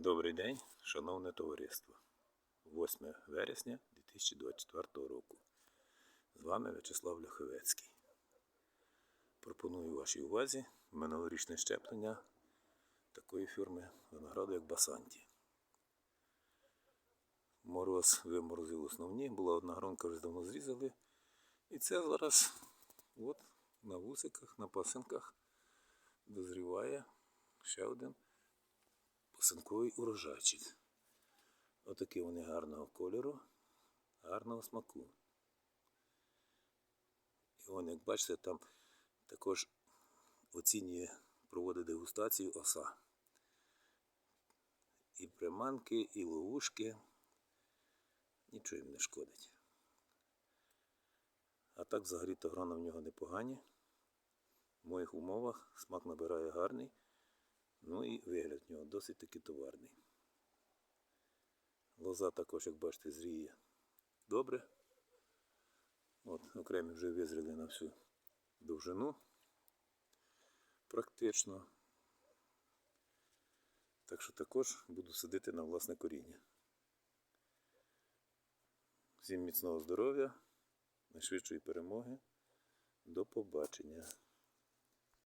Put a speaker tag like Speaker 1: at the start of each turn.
Speaker 1: Добрий день, шановне товариство. 8 вересня 2024 року. З вами В'ячеслав Ляховецький. Пропоную вашій увазі минулорічне щеплення такої фірми винограду, як Басанті. Мороз виморозив основні, була одна гронка вже давно зрізали. І це зараз от, на вусиках, на пасинках дозріває ще один пасинковий урожайчик. Отакі вони гарного кольору, гарного смаку. І вон, як бачите, там також оцінює, проводить дегустацію оса. І приманки, і ловушки. Нічого їм не шкодить. А так взагалі то грона в нього непогані. В моїх умовах смак набирає гарний. Ну і вигляд в нього досить таки товарний. Лоза також, як бачите, зріє добре. От, окремі вже визріли на всю довжину. Практично. Так що також буду сидити на власне коріння. Всім міцного здоров'я, найшвидшої перемоги. До побачення.